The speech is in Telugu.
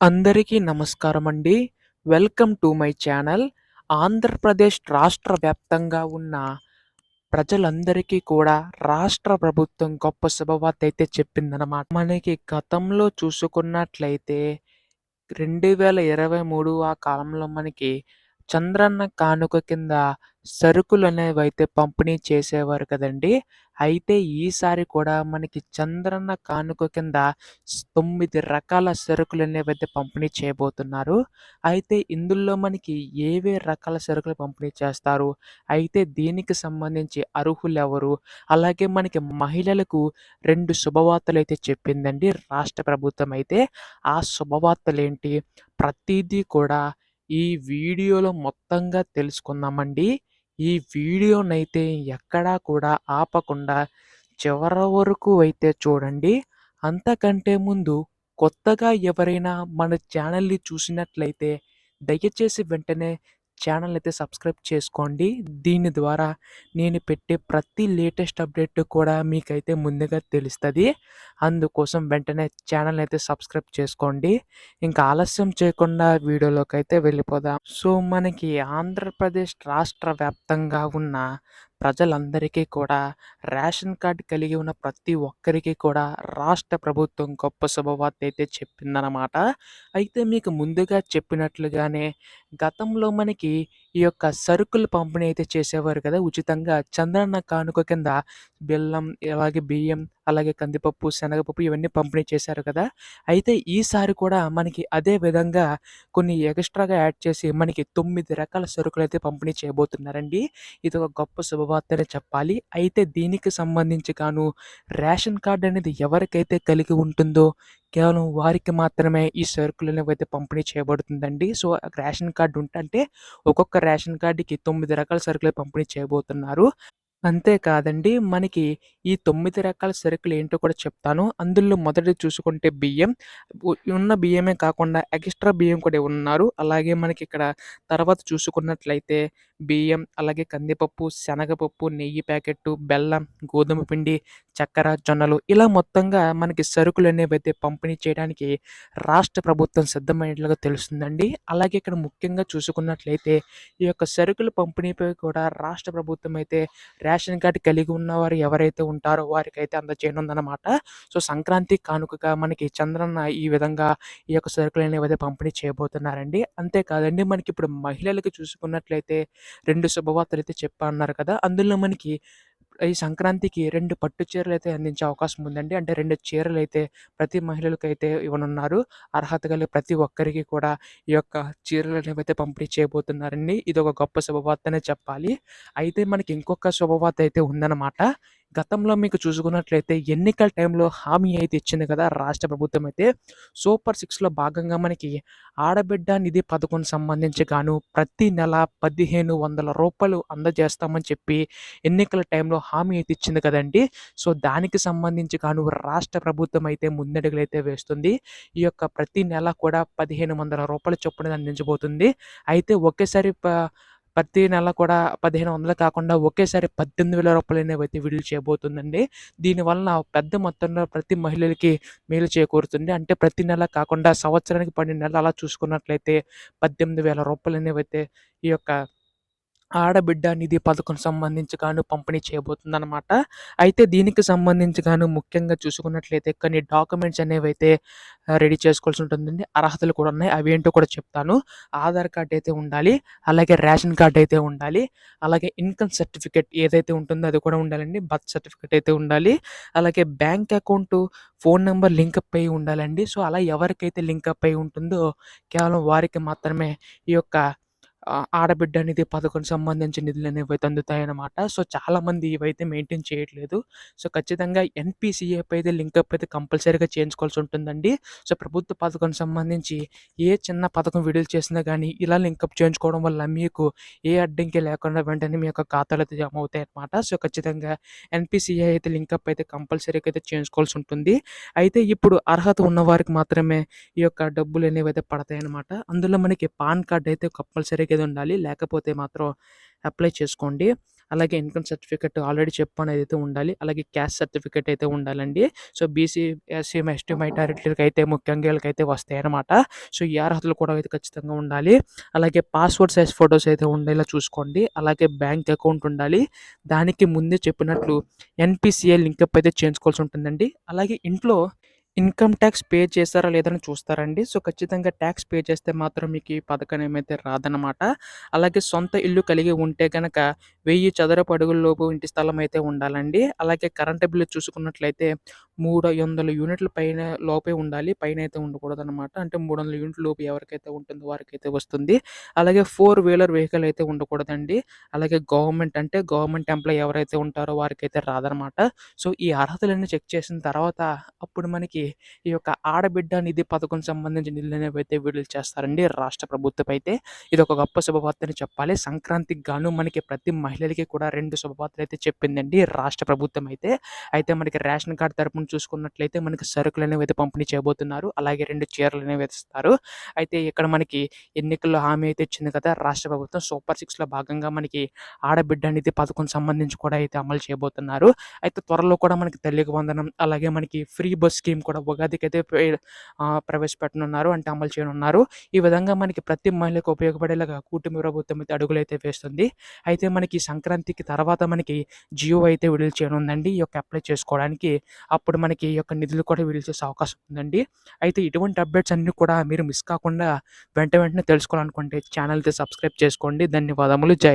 అందరికీ నమస్కారం అండి welcome to my channel. Andhra Pradesh రాష్ట్ర వ్యాప్తంగా ఉన్న ప్రజలందరికీ కూడా రాష్ట్ర ప్రభుత్వం గొప్ప శుభవార్తయితే చెప్పిందనమాట. మనకి గతంలో చూసుకున్నట్లయితే 2023 ఆ కాలంలో మనకి చంద్రన్న కానుక కింద సరుకులు అనేవి అయితే పంపిణీ చేసేవారు కదండీ! అయితే ఈసారి కూడా మనకి చంద్రన్న కానుక కింద తొమ్మిది రకాల సరుకులు అనేవి అయితే పంపిణీ చేయబోతున్నారు. అయితే ఇందులో మనకి ఏవే రకాల సరుకులు పంపిణీ చేస్తారు? అయితే దీనికి సంబంధించి అర్హులు ఎవరు అలాగే మనకి మహిళలకు రెండు శుభవార్తలు అయితే చెప్పిందండి రాష్ట్ర ప్రభుత్వం అయితే. ఆ శుభవార్తలేంటి? ప్రతిదీ కూడా ఈ వీడియోలో మొత్తంగా తెలుసుకుందామండి. ఈ వీడియోనైతే ఎక్కడా కూడా ఆపకుండా చివరి వరకు అయితే చూడండి. అంతకంటే ముందు కొత్తగా ఎవరైనా మన ఛానల్‌ని చూసినట్లయితే దయచేసి వెంటనే ఛానల్ అయితే సబ్స్క్రైబ్ చేసుకోండి. దీని ద్వారా నేను పెట్టే ప్రతి లేటెస్ట్ అప్డేట్ కూడా మీకైతే ముందుగా తెలుస్తుంది అందుకోసం వెంటనే ఛానల్ అయితే సబ్స్క్రైబ్ చేసుకోండి. ఇంకా ఆలస్యం చేయకుండా వీడియోలోకైతే వెళ్ళిపోదాం. సో, మనకి ఆంధ్రప్రదేశ్ రాష్ట్ర వ్యాప్తంగా ఉన్న ప్రజలందరికీ కూడా రేషన్ కార్డ్ కలిగి ఉన్న ప్రతి ఒక్కరికి కూడా రాష్ట్ర ప్రభుత్వం గొప్ప శుభవార్తయితే చెప్పిందనమాట. అయితే మీకు ముందుగా చెప్పినట్లుగానే గతంలో మనకి ఈ యొక్క సరుకులు పంపిణీ అయితే చేసేవారు కదా! ఉచితంగా చంద్రన్న కానుక కింద బెల్లం, అలాగే బియ్యం, అలాగే కందిపప్పు, శనగపప్పు ఇవన్నీ పంపిణీ చేశారు కదా! అయితే ఈసారి కూడా మనకి అదే విధంగా కొన్ని ఎక్స్‌ట్రాగా యాడ్ చేసి మనకి తొమ్మిది రకాల సరుకులు అయితే పంపిణీ చేయబోతున్నారండి. ఇది ఒక గొప్ప శుభవార్తనే చెప్పాలి. అయితే దీనికి సంబంధించి గాను రేషన్ కార్డు అనేది ఎవరికైతే కలిగి ఉంటుందో కేవలం వారికి మాత్రమే ఈ సరుకులు అయితే పంపిణీ చేయబడుతుందండి. సో, రేషన్ కార్డు ఉంటే ఒక్కొక్క రేషన్ కార్డుకి తొమ్మిది రకాల సరుకులు పంపిణీ చేయబోతున్నారు. అంతేకాదండి మనకి ఈ తొమ్మిది రకాల సరుకులు ఏంటో కూడా చెప్తాను. అందులో మొదటి చూసుకుంటే బియ్యం. ఉన్న బియ్యమే కాకుండా ఎక్స్‌ట్రా బియ్యం కూడా ఉన్నారు. అలాగే మనకి ఇక్కడ తర్వాత చూసుకున్నట్లయితే బియ్యం, అలాగే కందిపప్పు, శనగపప్పు, నెయ్యి ప్యాకెట్టు, బెల్లం, గోధుమ పిండి, చక్కెర, జొన్నలు ఇలా మొత్తంగా మనకి సరుకులు అనేవైతే పంపిణీ చేయడానికి రాష్ట్ర ప్రభుత్వం సిద్ధమైనట్లుగా తెలుస్తుందండి. అలాగే ఇక్కడ ముఖ్యంగా చూసుకున్నట్లయితే ఈ యొక్క సరుకుల పంపిణీపై కూడా రాష్ట్ర ప్రభుత్వం అయితే రేషన్ కార్డు కలిగి ఉన్నవారు ఎవరైతే ఉంటారో వారికైతే అందజేయనుందనమాట. సో, సంక్రాంతి కానుకగా మనకి చంద్రన్న ఈ విధంగా ఈ యొక్క సరుకులు సరుకులనేవైతే పంపిణీ చేయబోతున్నారండి. అంతేకాదండి మనకి ఇప్పుడు మహిళలకి చూసుకున్నట్లయితే రెండు శుభవార్తలు అయితే చెప్పా అన్నారు కదా! అందులో మనకి ఈ సంక్రాంతికి రెండు పట్టు చీరలు అయితే అందించే అవకాశం ఉందండి. అంటే రెండు చీరలు అయితే ప్రతి మహిళలకైతే ఇవ్వనున్నారు. అర్హత గల ప్రతి ఒక్కరికి కూడా ఈ యొక్క చీరలు అయితే పంపిణీ చేయబోతున్నారండి. ఒక గొప్ప శుభవార్తనే చెప్పాలి. అయితే మనకి ఇంకొక శుభవార్త అయితే ఉందన్నమాట గతంలో మీకు చూసుకున్నట్లయితే ఎన్నికల టైంలో హామీ అయితే ఇచ్చింది కదా! రాష్ట్ర ప్రభుత్వం అయితే. సూపర్ సిక్స్‌లో భాగంగా మనకి ఆడబిడ్డ నిధి పథకం సంబంధించి గాను ప్రతి నెల పదిహేను వందల రూపాయలు అందజేస్తామని చెప్పి ఎన్నికల టైంలో హామీ అయితే ఇచ్చింది కదండి సో, దానికి సంబంధించి గాను రాష్ట్ర ప్రభుత్వం అయితే ముందడుగులైతే వేస్తుంది. ఈ యొక్క ప్రతి నెల కూడా పదిహేను వందల రూపాయల చొప్పున అందించబోతుంది. అయితే ఒకేసారి ప్రతి నెల కూడా 1,500 కాకుండా ఒకేసారి రూ. 18,000 విడుదల చేయబోతుందండి. దీనివలన పెద్ద మొత్తంలో ప్రతి మహిళలకి మేలు చేకూరుతుంది. అంటే ప్రతి నెల కాకుండా సంవత్సరానికి 12 నెలలు అలా చూసుకున్నట్లయితే పద్దెనిమిది వేల రూపాయలు అనేవి అయితే ఈ యొక్క ఆడబిడ్డ నిధి పథకం సంబంధించి గాను పంపిణీ చేయబోతుందన్నమాట అయితే దీనికి సంబంధించి గాను ముఖ్యంగా చూసుకున్నట్లయితే కొన్ని డాక్యుమెంట్స్ అనేవి అయితే రెడీ చేసుకోవాల్సి ఉంటుందండి. అర్హతలు కూడా ఉన్నాయి. అవి ఏంటో కూడా చెప్తాను. ఆధార్ కార్డ్ అయితే ఉండాలి. అలాగే రేషన్ కార్డ్ అయితే ఉండాలి. అలాగే ఇన్‌కమ్ సర్టిఫికేట్ ఏదైతే ఉంటుందో అది కూడా ఉండాలండి. బర్త్ సర్టిఫికేట్ అయితే ఉండాలి. అలాగే bank account, phone number link up అయి ఉండాలండి. సో, అలా ఎవరికైతే లింకప్ అయి ఉంటుందో కేవలం వారికి మాత్రమే ఈ యొక్క ఆడబిడ్డ అనేది పథకం సంబంధించిన నిధులనేవైతే అందుతాయన్నమాట. సో, చాలామంది ఇవైతే మెయింటైన్ చేయట్లేదు. సో, ఖచ్చితంగా ఎన్పిసిఏ అయితే లింకప్ అయితే కంపల్సరీగా చేయించుకోవాల్సి ఉంటుందండి. సో, ప్రభుత్వ పథకం సంబంధించి ఏ చిన్న పథకం విడుదల చేసినా కానీ ఇలా లింకప్ చేయించుకోవడం వల్ల మీకు ఏ అడ్డంకి లేకుండా వెంటనే మీ యొక్క ఖాతాలో అయితే జమ అవుతాయి అన్నమాట సో, ఖచ్చితంగా ఎన్పిసిఐ అయితే లింకప్ అయితే కంపల్సరీగా అయితే చేయించుకోవాల్సి ఉంటుంది. అయితే ఇప్పుడు అర్హత ఉన్నవారికి మాత్రమే ఈ యొక్క డబ్బులు అనేవి అయితే పడతాయి పడతాయన్నమాట. అందులో మనకి పాన్ కార్డ్ అయితే కంపల్సరీగా అయితే ఉండాలి. లేకపోతే మాత్రం అప్లై చేసుకోండి. అలాగే ఇన్‌కమ్ సర్టిఫికేట్ ఆల్రెడీ చెప్పాను అదైతే ఉండాలి. అలాగే క్యాస్ట్ సర్టిఫికేట్ అయితే ఉండాలండి. సో, బీసీ, ఎస్సీ, ఎస్టీ మైనారిటీలకైతే ముఖ్యంగా ఈళ్ళకైతే వస్తాయన్నమాట. సో, ఈ అర్హతలు కూడా అయితే ఖచ్చితంగా ఉండాలి. అలాగే పాస్‌పోర్ట్ సైజ్ ఫోటోస్ అయితే ఉండేలా చూసుకోండి. అలాగే బ్యాంక్ అకౌంట్ ఉండాలి. దానికి ముందే చెప్పినట్లు ఎన్‌పీసీఐ లింకప్ అయితే చేయించుకోవాల్సి ఉంటుందండి. అలాగే ఇంట్లో ఇన్‌కమ్ ట్యాక్స్ పే చేశారా లేదని చూస్తారండి. సో, ఖచ్చితంగా ట్యాక్స్ పే చేస్తే మాత్రం మీకు ఈ పథకం ఏమైతే రాదనమాట అలాగే సొంత ఇల్లు కలిగి ఉంటే కనుక వెయ్యి చదరపు అడుగుల్లోపు ఇంటి స్థలం అయితే ఉండాలండి. అలాగే కరెంట్ బిల్లు చూసుకున్నట్లయితే 300 యూనిట్ల పైన లోపే ఉండాలి. పైన అయితే ఉండకూడదు అనమాట అంటే 300 యూనిట్ల లోపు ఎవరికైతే ఉంటుందో వారికైతే వస్తుంది. అలాగే ఫోర్ వీలర్ వెహికల్ అయితే ఉండకూడదండి. అలాగే గవర్నమెంట్ అంటే గవర్నమెంట్ ఎంప్లాయీ ఎవరైతే ఉంటారో వారికైతే రాదనమాట. సో, ఈ అర్హతలన్నీ చెక్ చేసిన తర్వాత అప్పుడు మనకి ఈ యొక్క ఆడబిడ్డ నిధి పథకం సంబంధించిన అయితే విడుదల చేస్తారండి రాష్ట్ర ప్రభుత్వం అయితే. ఇది ఒక గొప్ప శుభవార్తని చెప్పాలి. సంక్రాంతికి గాను మనకి ప్రతి మహిళలకి కూడా రెండు శుభవార్తలు అయితే చెప్పిందండి రాష్ట్ర ప్రభుత్వం అయితే. అయితే మనకి రేషన్ కార్డు తరపున చూసుకున్నట్లయితే మనకి సరుకులు అనేవి పంపిణీ చేయబోతున్నారు. అలాగే రెండు చీరలు అనేవి ఇస్తారు. అయితే ఇక్కడ మనకి ఎన్నికల్లో హామీ అయితే ఇచ్చింది కదా రాష్ట్ర ప్రభుత్వం. సూపర్ సిక్స్‌లో భాగంగా మనకి ఆడబిడ్డ అనేది పథకం సంబంధించి కూడా అయితే అమలు చేయబోతున్నారు. అయితే త్వరలో కూడా మనకి తల్లికి వందనం, అలాగే మనకి ఫ్రీ బస్ స్కీమ్ కూడా ఉగాదికైతే అయితే ప్రవేశపెట్టనున్నారు. అంటే అమలు చేయనున్నారు. ఈ విధంగా మనకి ప్రతి మహిళకు ఉపయోగపడేలాగా కూటమి ప్రభుత్వం అయితే అడుగులైతే వేస్తుంది. అయితే మనకి సంక్రాంతికి తర్వాత మనకి జియో అయితే విడుదల చేయనుందండి. ఈ యొక్క అప్లై చేసుకోవడానికి. అప్పుడు మనకి ఈ యొక్క నిధులు కూడా విడుదల చేసే అవకాశం ఉందండి. అయితే ఇటువంటి అప్డేట్స్ అన్నీ కూడా మీరు మిస్ కాకుండా వెంట వెంటనే తెలుసుకోవాలనుకుంటే ఛానెల్ సబ్స్క్రైబ్ చేసుకోండి. ధన్యవాదములు. జై